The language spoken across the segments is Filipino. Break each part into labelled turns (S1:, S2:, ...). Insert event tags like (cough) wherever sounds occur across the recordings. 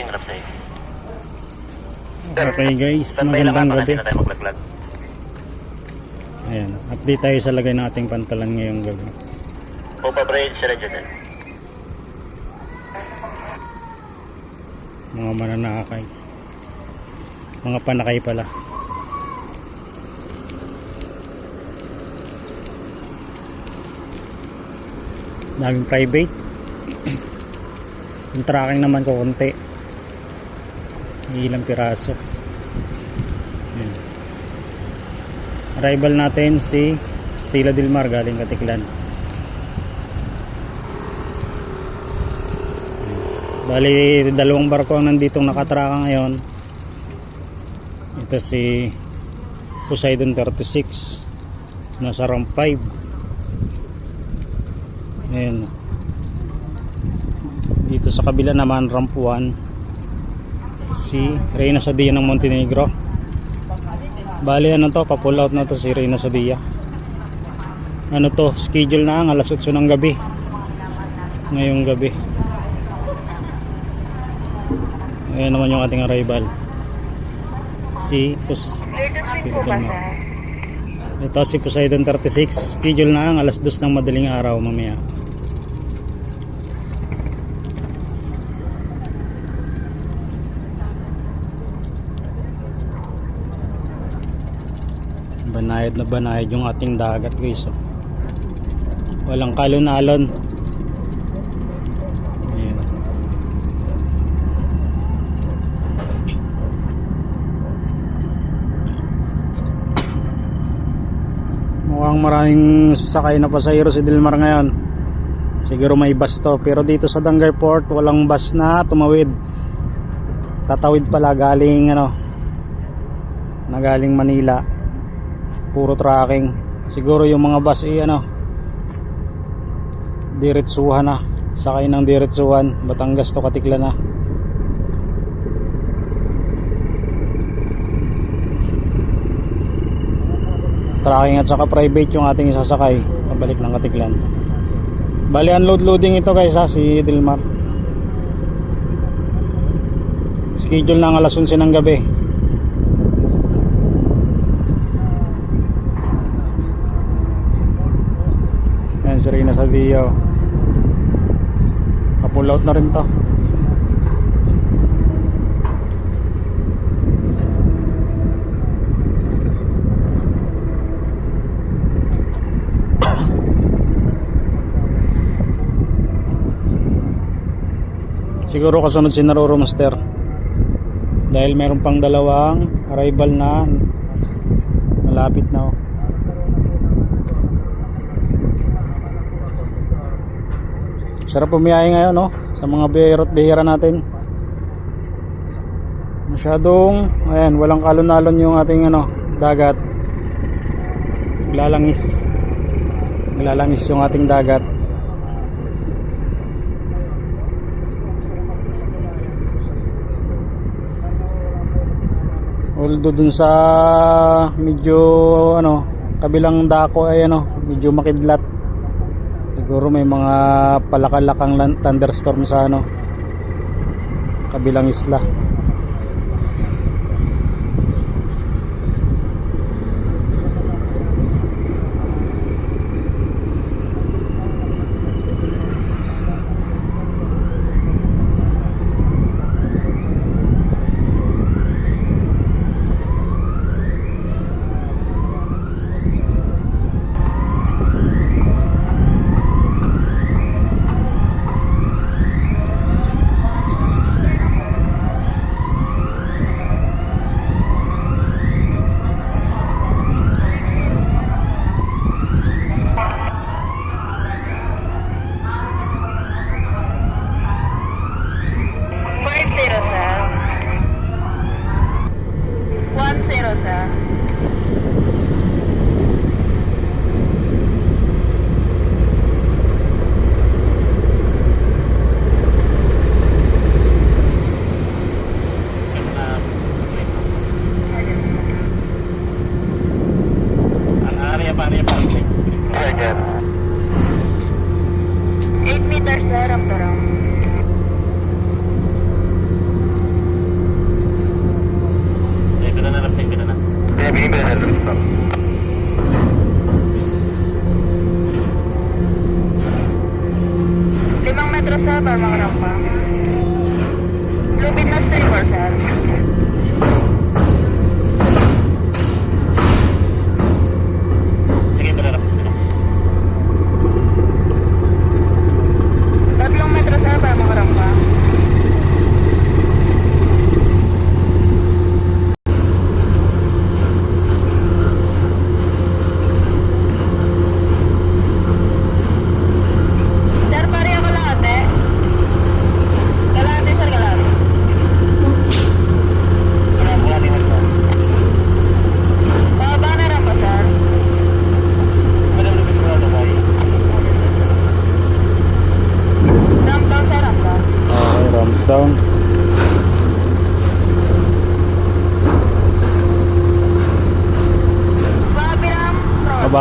S1: grab saying.
S2: Okay guys, magandang gabi. Ayan, update tayo sa lagay ng ating pantalan ngayong gabi.
S1: Popa Bridge, din.
S2: Mga mananakay. Mga panakay pala. Daming private. (clears throat) Yung tracking naman ko konti. Ilang piraso. Ayan. Arrival natin si Stila Dilmar galing Katiklan. Bali, dalawang barko ang nanditong nakatraka ngayon. Ito si Poseidon 36. Nasa ramp 5. Ayan. Dito sa kabila naman ramp 1 si Reyna Sadia ng Montenegro. Bali ano to, pa-pull out na to si Reyna Sadia. Ano to, schedule na ang alas 8 ng gabi. Ngayong gabi. Ayan naman yung ating arrival. Si Dalmar. Ito si Poseidon 36. Schedule na ang alas 2 ng madaling araw mamaya. Banayad na banayad yung ating dagat guys. oh. Walang kalon-alon. Mukhang maraming sakay na pasahero si Dilmar ngayon. Siguro may bus to. Pero dito sa Dangar Port, walang bus na tumawid. Tatawid pala galing ano, na galing Manila. Puro tracking. Siguro yung mga bus eh ano, diretsuhan na. Sakay ng diretsuhan, Batangas to Katikla na. tracking at saka private yung ating isasakay pabalik ng Katiklan bali unload loading ito guys ha si Dilmar schedule ng alas 11 ng gabi si Reyna Sadio pa-pull out na rin to Siguro kasunod si Naruro Master. Dahil meron pang dalawang arrival na malapit na. oh. Sarap pumiyahe ngayon no sa mga bihira at bihira natin. Masyadong ayan, walang kalon-alon yung ating ano, dagat. Naglalangis. Naglalangis yung ating dagat. Although dun sa medyo ano, kabilang dako ay ano, medyo makidlat. Siguro may mga palakalakang thunderstorm sa ano, kabilang isla. daram-daram.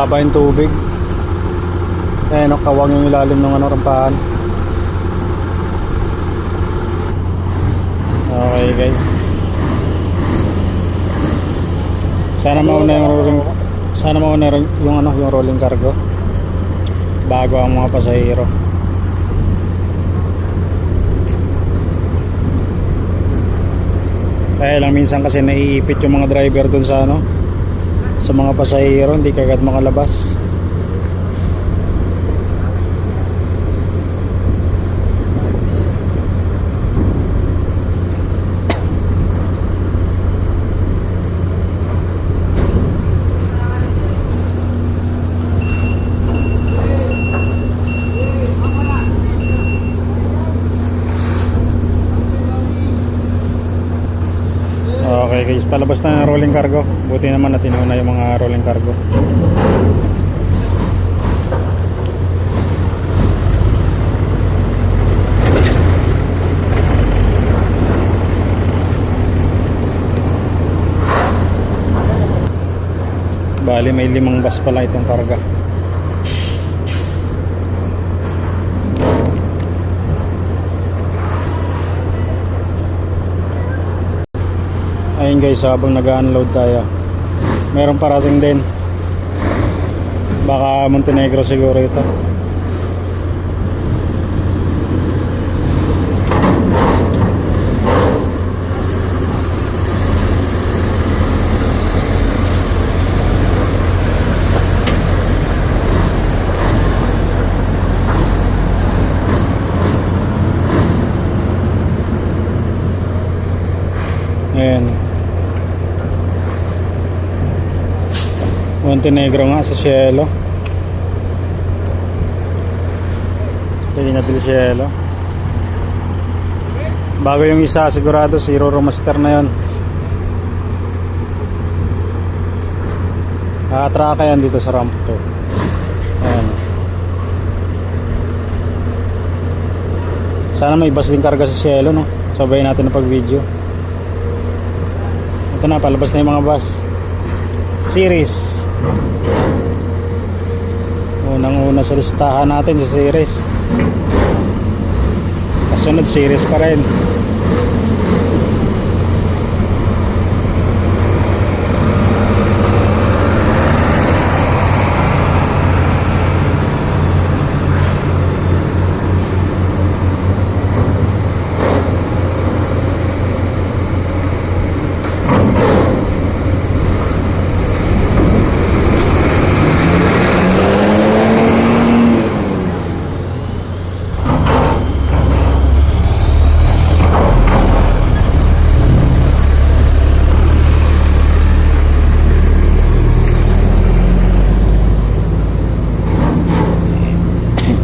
S2: Mababa yung tubig. Eh, no, kawang yung ilalim ng ano, rampahan. Okay, guys. Sana mauna yung rolling sana mauna yung ano, yung rolling cargo bago ang mga pasahero. Kaya lang minsan kasi naiipit yung mga driver dun sa ano sa mga pasahero, hindi kagad makalabas. Okay guys, palabas na ng rolling cargo. Buti naman natin na yung mga rolling cargo. Bali may limang bus pala itong karga. Guys, habang nag-unload tayo. Meron parating din. Baka Montenegro siguro ito. Ayan. Montenegro nga sa Cielo. Pwede natin Cielo. Bago yung isa sigurado si Roro Master na yon. Aatraka yan dito sa ramp 2. Ayan. Sana may bus din karga sa Cielo no. Sabay natin na pag-video. Ito na, palabas na yung mga bus. Series. Unang-una sa listahan natin sa series. Kasunod series pa rin.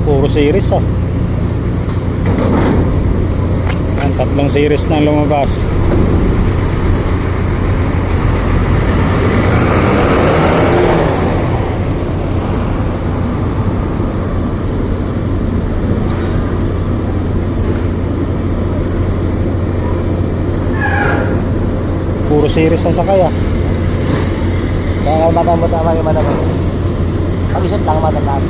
S2: Puro series ah. Ang tatlong series na lumabas. Puro series ang sakay ah.
S3: Kaya matang mo tama yung manamay. Kamisot lang matandaan.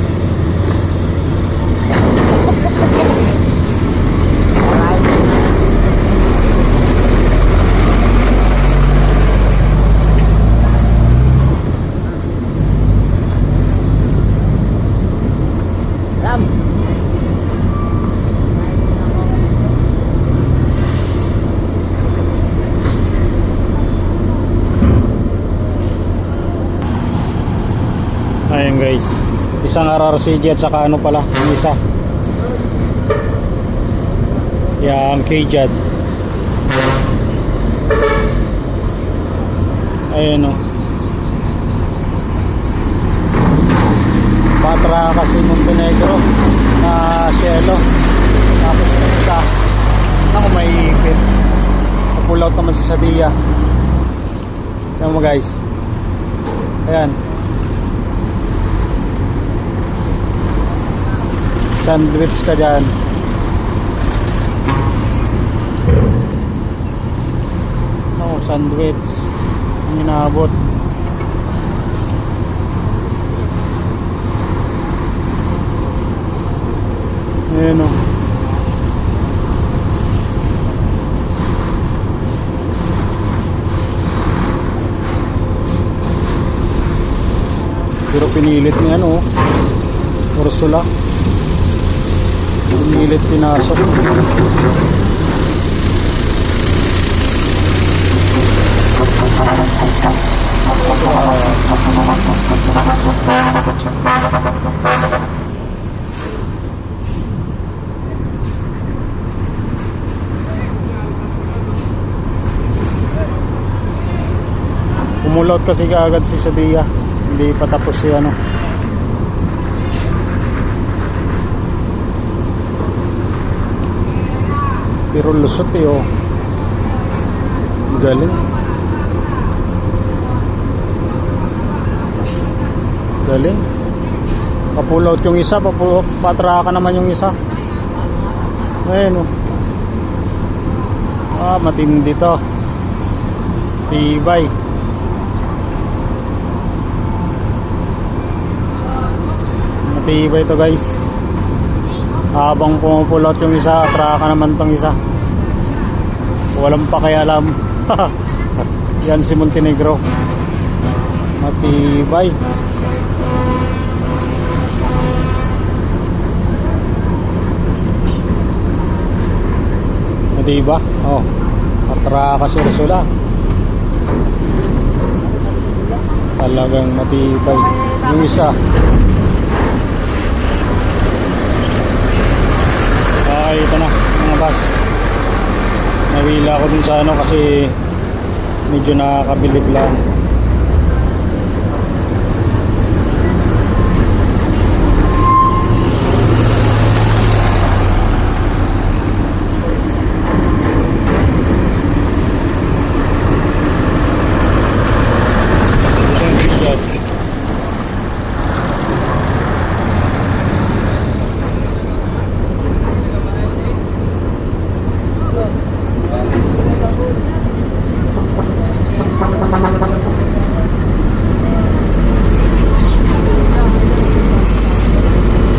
S3: Ram.
S2: Ayun guys. Isang RRCG at saka ano pala, yung isa. Yang KJAD. Ayun o. Patra kasi Montenegro na Cielo. Tapos yung isa. Ako may ipit. Pull out naman si Sadia. Yan mo guys. Ayan. sandwich ka dyan. No sandwich. Ang inaabot ayun o oh. pero pinilit niya no oh. Ursula. Pinilit pinasok. Umulot kasi kaagad si Sadia. Hindi pa tapos si ano. Pero lusot eh oh. Galing. Galing. Papull out yung isa, papull patraka naman yung isa. Ayun oh. Ah, matindi to. Tibay. Matibay to guys. Habang pumupulot yung isa, atraka naman tong isa. Walang pakialam. (laughs) Yan si Montenegro. Matibay. Diba? Oh. Atraka si Ursula. Talagang matibay. Yung isa. Okay, ito bus. Nawila ako dun sa ano kasi medyo nakakabilib lang.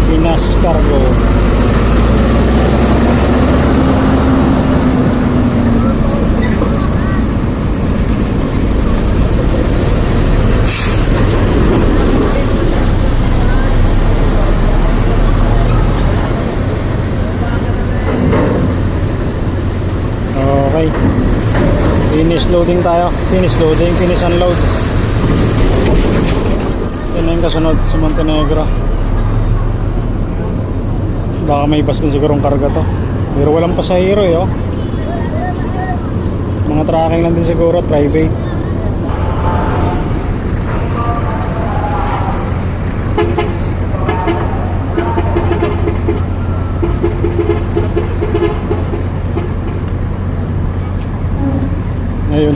S2: Pinas Cargo. Okay. Finish loading tayo. Finish loading, finish unload. Yan na yung kasunod sa Montenegro. Baka may bus din sigurong karga to. Pero walang pasahero eh, oh. Mga tracking lang din siguro, private. Ngayon.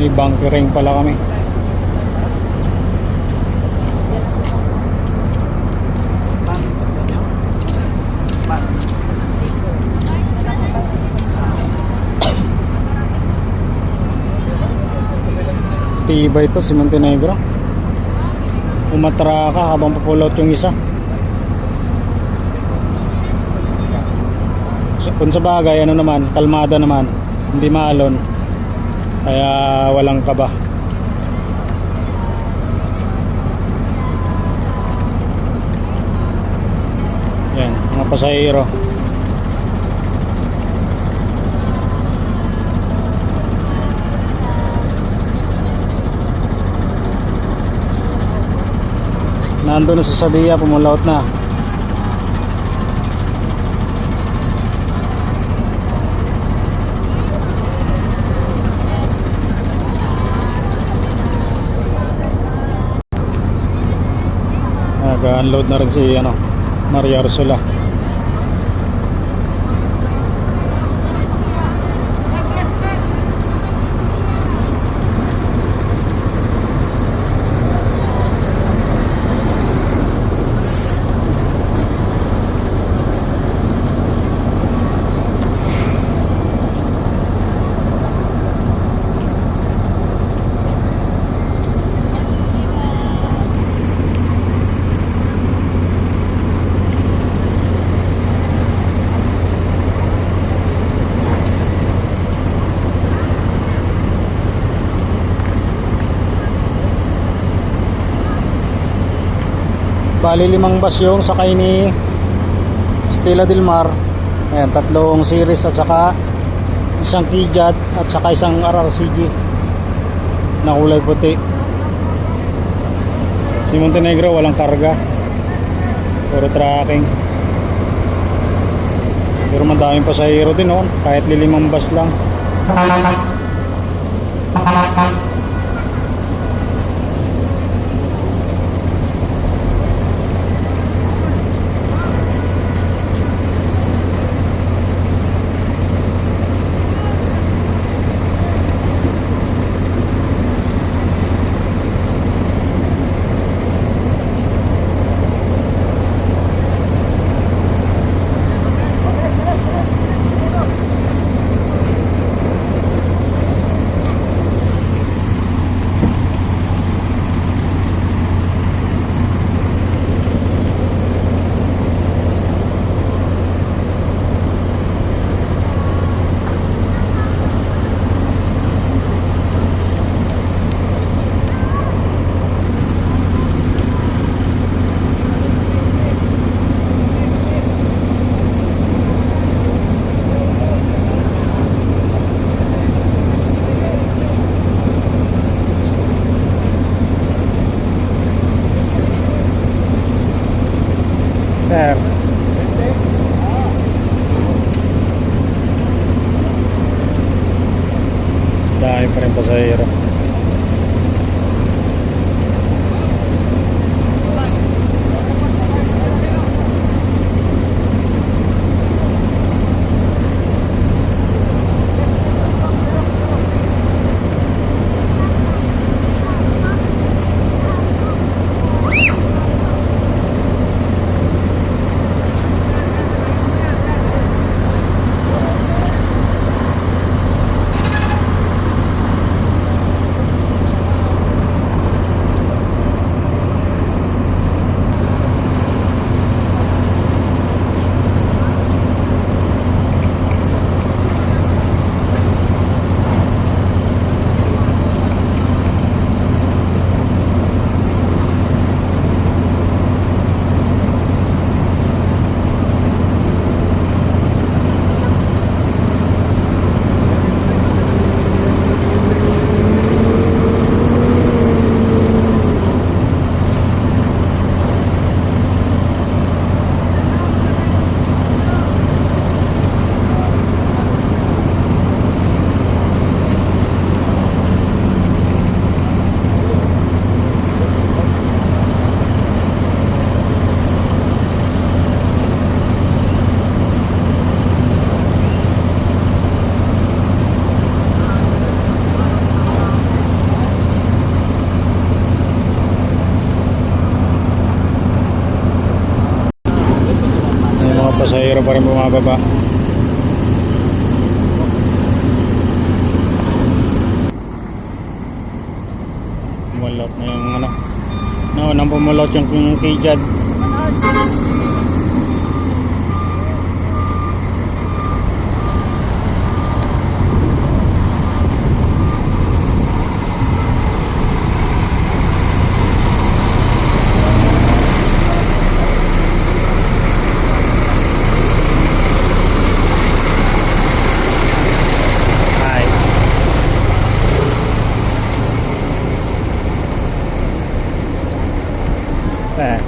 S2: May bunkering pala kami. Tibay ito si Montenegro. Umatra ka habang papulot yung isa. Kung sa bagay, ano naman, kalmada naman, hindi maalon. Kaya walang kaba. Yan, mga pasahero. Nandun na sa Sadia, pumulaot na. Nag-unload na rin si ano, Maria Ursula. Bali limang bus yung sakay ni Stella Del Mar. Ayan, tatlong series at saka isang Kijat at saka isang RRCG na kulay puti. Si Montenegro walang karga. Puro tracking. Pero madaming pasahero din noon, kahit lilimang bus lang. (laughs) pasahero pa rin bumababa. Pumulot na yung ano. No, nang pumulot yung yung Kijad. Hi. Eh. Ayan.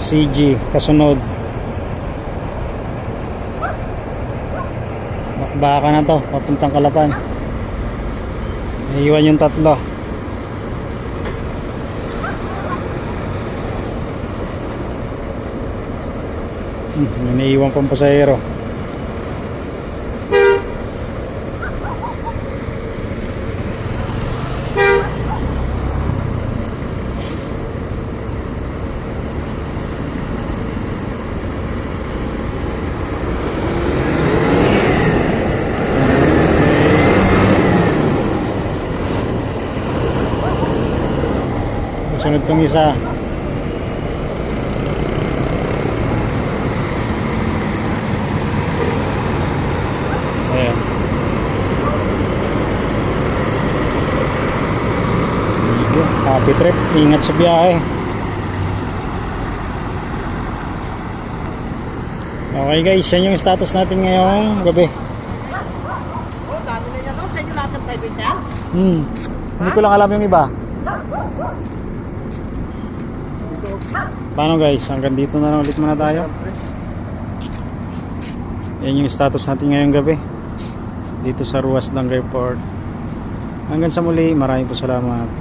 S2: Si RRCG kasunod. Baka na to, papuntang Kalapan. Iiwan yung tatlo. Hmm, naiiwan pang pasahero. Sunod tong isa. Ayan. Happy trip. Ingat sa biyahe. Okay guys, yan yung status natin ngayong gabi.
S4: Oh?
S2: Hmm. Hindi ko lang alam yung iba. Paano guys? Hanggang dito na lang ulit muna tayo. Yan yung status natin ngayong gabi. Dito sa Ruas Dangay Port. Hanggang sa muli, maraming po salamat.